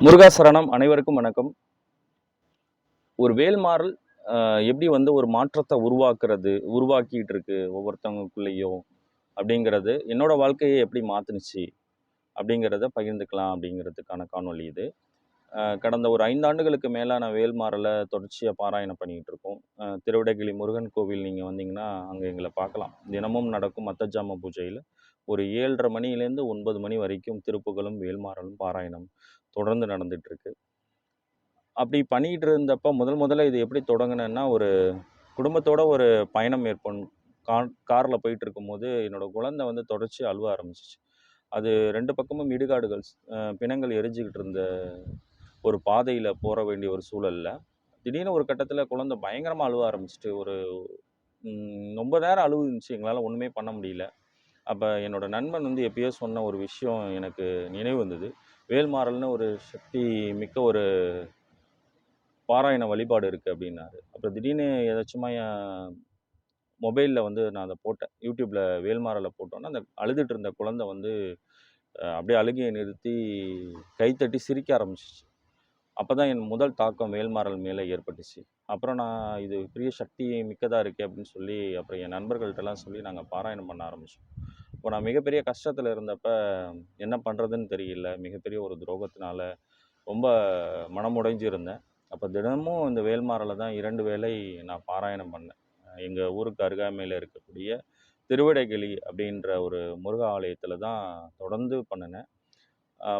முருகாசரணம் அனைவருக்கும் வணக்கம். ஒரு வேல்மாறல் எப்படி வந்து ஒரு மாற்றத்தை உருவாக்குறது உருவாக்கிட்டு இருக்கு ஒவ்வொருத்தவங்களுக்குள்ளேயும் அப்படிங்கிறது என்னோட வாழ்க்கையை எப்படி மாத்துனுச்சு அப்படிங்கிறத பகிர்ந்துக்கலாம் அப்படிங்கிறதுக்கான காணொளி இது. கடந்த ஒரு ஐந்தாண்டுகளுக்கு மேலே நான் வேல்மாறலை தொடர்ச்சியாக பாராயணம் பண்ணிக்கிட்டு இருக்கோம் ஆஹ், முருகன் கோவில் நீங்கள் வந்தீங்கன்னா அங்கே எங்களை பார்க்கலாம். தினமும் நடக்கும் மத்தஜாம பூஜையில் ஒரு ஏழரை மணிலேருந்து ஒன்பது மணி வரைக்கும் திருப்புகளும் வேல்மாறலும் பாராயணம் தொடர்ந்து நடந்துகிட்ருக்கு அப்படி பண்ணிக்கிட்டு இருந்தப்போ முதல் முதல்ல இது எப்படி தொடங்கினேன்னா ஒரு குடும்பத்தோட ஒரு பயணம் மேற்கொண் கார் காரில் போயிட்டு இருக்கும்போது என்னோடய குழந்தை வந்து தொடர்ச்சி அழுவ ஆரம்பிச்சிச்சு. அது ரெண்டு பக்கமும் இடுகாடுகள் பிணங்கள் எரிஞ்சுக்கிட்டு இருந்த ஒரு பாதையில் போக வேண்டிய ஒரு சூழலில் திடீர்னு ஒரு கட்டத்தில் குழந்தை பயங்கரமாக அழுவ ஆரம்பிச்சிட்டு ஒரு ரொம்ப நேரம் அழுவுச்சு எங்களால் ஒன்றுமே பண்ண முடியல. அப்போ என்னோடய நண்பன் வந்து எப்பயோ சொன்ன ஒரு விஷயம் எனக்கு நினைவு வந்தது. வேல்மாறல்னு ஒரு சக்தி மிக்க ஒரு பாராயண வழிபாடு இருக்குது அப்படின்னாரு. அப்புறம் திடீர்னு ஏதாச்சுமா என் மொபைலில் வந்து நான் அதை போட்டேன். யூடியூப்பில் வேல்மாறலை போட்டோன்னா அந்த அழுதுட்டு இருந்த குழந்தை வந்து அப்படியே அழுகையை நிறுத்தி கைத்தட்டி சிரிக்க ஆரம்பிச்சிச்சு. அப்போ தான் என் முதல் தாக்கம் வேல்மாறல் மேலே ஏற்பட்டுச்சு. அப்புறம் நான் இது பெரிய சக்தி மிக்கதாக இருக்கே அப்படின்னு சொல்லி அப்புறம் என் நண்பர்கள்ட்டெல்லாம் சொல்லி நாங்கள் பாராயணம் பண்ண ஆரம்பித்தோம் இப்போ நான் மிகப்பெரிய கஷ்டத்தில் இருந்தப்ப என்ன பண்ணுறதுன்னு தெரியல. மிகப்பெரிய ஒரு துரோகத்தினால ரொம்ப மனமுடைஞ்சு இருந்தேன் அப்போ தினமும் இந்த வேல்மாரில் தான் இரண்டு வேளை நான் பாராயணம் பண்ணேன். எங்கள் ஊருக்கு அருகாமையில் இருக்கக்கூடிய திருவிடைகிளி அப்படின்ற ஒரு முருக ஆலயத்தில் தான் தொடர்ந்து பண்ணினேன்.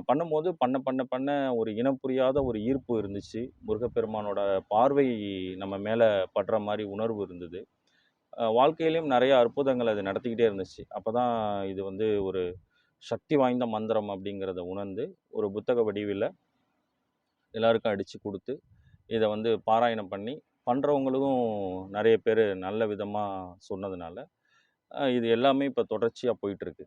பண்ணும்போது பண்ண பண்ண பண்ண ஒரு இனம் புரியாத ஒரு ஈர்ப்பு இருந்துச்சு. முருகப்பெருமானோட பார்வை நம்ம மேலே படுற மாதிரி உணர்வு இருந்தது. வாழ்க்கையிலையும் நிறைய அற்புதங்கள் அது நடத்திக்கிட்டே இருந்துச்சு. அப்போ தான் இது வந்து ஒரு சக்தி வாய்ந்த மந்திரம் அப்படிங்கிறத உணர்ந்து ஒரு புத்தக வடிவில் எல்லாருக்கும் அடித்து கொடுத்து இதை வந்து பாராயணம் பண்ணி பண்ணுறவங்களுக்கும் நிறைய பேர் நல்ல விதமாக சொன்னதுனால இது எல்லாமே இப்போ தொடர்ச்சியாக போயிட்டுருக்கு.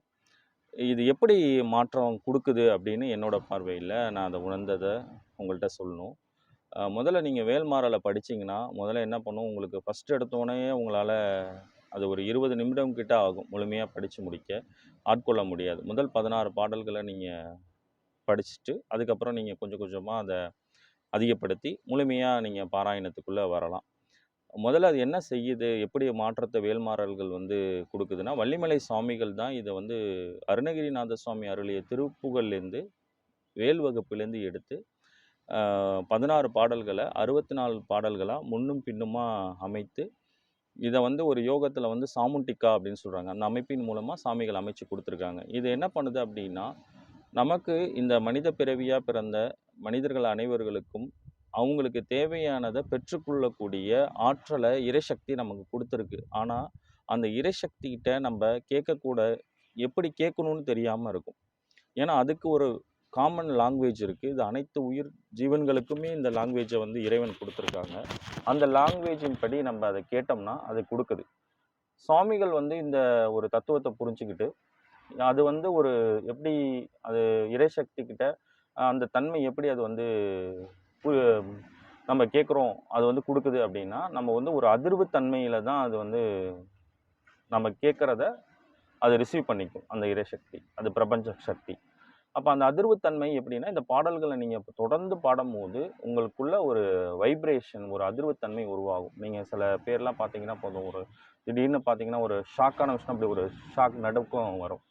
இது எப்படி மாற்றம் கொடுக்குது அப்படின்னு என்னோடய பார்வையில் நான் அதை உணர்ந்ததை உங்கள்கிட்ட சொல்லணும். முதல்ல நீங்கள் வேல்மாறலை படிச்சிங்கன்னா முதல்ல என்ன பண்ணும்? உங்களுக்கு ஃபஸ்ட் எடுத்தோடனே உங்களால் அது ஒரு இருபது நிமிடம் கிட்ட ஆகும் முழுமையாக படித்து முடிக்க. ஆட்கொள்ள முடியாது. முதல் பதினாறு பாடல்களை நீங்கள் படிச்சுட்டு அதுக்கப்புறம் நீங்கள் கொஞ்சம் கொஞ்சமாக அதை அதிகப்படுத்தி முழுமையாக நீங்கள் பாராயணத்துக்குள்ளே வரலாம். முதல்ல அது என்ன செய்யுது? எப்படி மாற்றத்தை வேல்மாறல்கள் வந்து கொடுக்குதுன்னா வள்ளிமலை சுவாமிகள் தான் இதை வந்து அருணகிரிநாத சுவாமி அருளிய திருப்புகள்லேருந்து வேல் வகுப்புலேருந்து எடுத்து பதினாறு பாடல்களை அறுபத்தி நாலு பாடல்களாக முன்னும் பின்னுமாக அமைத்து இதை வந்து ஒரு யோகத்தில் வந்து சாமுண்டிக்கா அப்படின்னு சொல்கிறாங்க அந்த அமைப்பின் மூலமாக சாமிகள் அமைச்சு கொடுத்துருக்காங்க. இது என்ன பண்ணுது அப்படின்னா நமக்கு இந்த மனித பிறவியாக பிறந்த மனிதர்கள் அனைவர்களுக்கும் அவங்களுக்கு தேவையானதை பெற்றுக்கொள்ளக்கூடிய ஆற்றலை இறைசக்தி நமக்கு கொடுத்துருக்கு. ஆனால் அந்த இறைசக்திகிட்ட நம்ம கேட்கக்கூட எப்படி கேட்கணும்னு தெரியாமல் இருக்கும். ஏன்னா அதுக்கு ஒரு காமன் லாங்குவேஜ் இருக்குது இது அனைத்து உயிர் ஜீவன்களுக்குமே இந்த லாங்குவேஜை வந்து இறைவன் கொடுத்துருக்காங்க. அந்த லாங்குவேஜின் படி நம்ம அதை கேட்டோம்னா அது கொடுக்குது. சுவாமிகள் வந்து இந்த ஒரு தத்துவத்தை புரிஞ்சுக்கிட்டு அது வந்து ஒரு எப்படி அது இறைசக்தி கிட்ட அந்த தன்மை எப்படி அது வந்து நம்ம கேட்குறோம் அது வந்து கொடுக்குது அப்படின்னா நம்ம வந்து ஒரு அதிர்வு தன்மையில் தான் அது வந்து நம்ம கேட்குறத அது ரிசீவ் பண்ணிக்கும் அந்த இறைசக்தி அது பிரபஞ்ச சக்தி. அப்போ அந்த அதிர்வுத்தன்மை எப்படின்னா இந்த பாடல்களை நீங்கள் தொடர்ந்து பாடும்போது உங்களுக்குள்ள ஒரு வைப்ரேஷன் ஒரு அதிர்வுத்தன்மை உருவாகும். நீங்கள் சில பேர்லாம் பார்த்தீங்கன்னா போதும் ஒரு திடீர்னு பார்த்தீங்கன்னா ஒரு ஷாக்கான விஷயம் அப்படி ஒரு ஷாக் நடுக்கம் வரும்.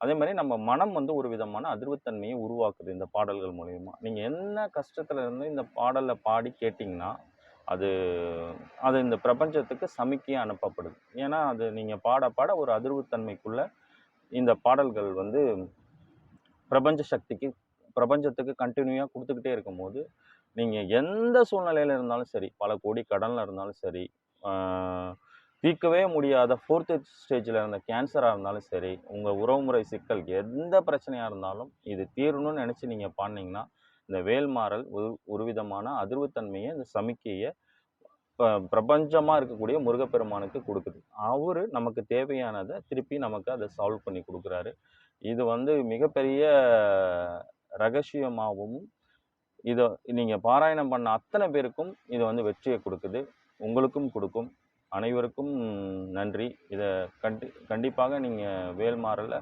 அதே மாதிரி நம்ம மனம் வந்து ஒரு விதமான அதிர்வுத்தன்மையை உருவாக்குது இந்த பாடல்கள் மூலயமா. நீங்கள் என்ன கஷ்டத்தில் இருந்து இந்த பாடலை பாடி கேட்டிங்கன்னா அது அது இந்த பிரபஞ்சத்துக்கு சமிக்கையாக அனுப்பப்படுது. ஏன்னா அது நீங்கள் பாட பாட ஒரு அதிர்வுத்தன்மைக்குள்ளே இந்த பாடல்கள் வந்து பிரபஞ்ச சக்திக்கு பிரபஞ்சத்துக்கு கண்டினியூவாக கொடுத்துக்கிட்டே இருக்கும்போது நீங்கள் எந்த சூழ்நிலையில் இருந்தாலும் சரி பல கோடி கடனில் இருந்தாலும் சரி தீர்க்கவே முடியாத ஃபோர்த்து ஸ்டேஜில் இருந்த கேன்சராக இருந்தாலும் சரி உங்கள் உறவுமுறை சிக்கல் எந்த பிரச்சனையாக இருந்தாலும் இது தீரணும்னு நினச்சி நீங்கள் பாண்டிங்கன்னா இந்த வேல்மாறல் ஒரு ஒரு விதமான அதிர்வுத்தன்மையை இந்த சமிக்கையை பிரபஞ்சமாக இருக்கக்கூடிய முருகப்பெருமானுக்கு கொடுக்குது. அவர் நமக்கு தேவையானதை திருப்பி நமக்கு அதை சால்வ் பண்ணி கொடுக்குறாரு. இது வந்து மிகப்பெரிய ரகசியமாகவும் இதை நீங்கள் பாராயணம் பண்ண அத்தனை பேருக்கும் இது வந்து வெற்றியை கொடுக்குது. உங்களுக்கும் கொடுக்கும். அனைவருக்கும் நன்றி. இதை கண்டி கண்டிப்பாக நீங்கள் வேல்மாறல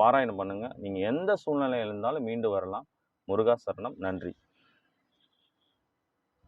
பாராயணம் பண்ணுங்கள் நீங்கள் எந்த சூழ்நிலையில் இருந்தாலும் மீண்டு வரலாம். முருகா சரணம் நன்றி.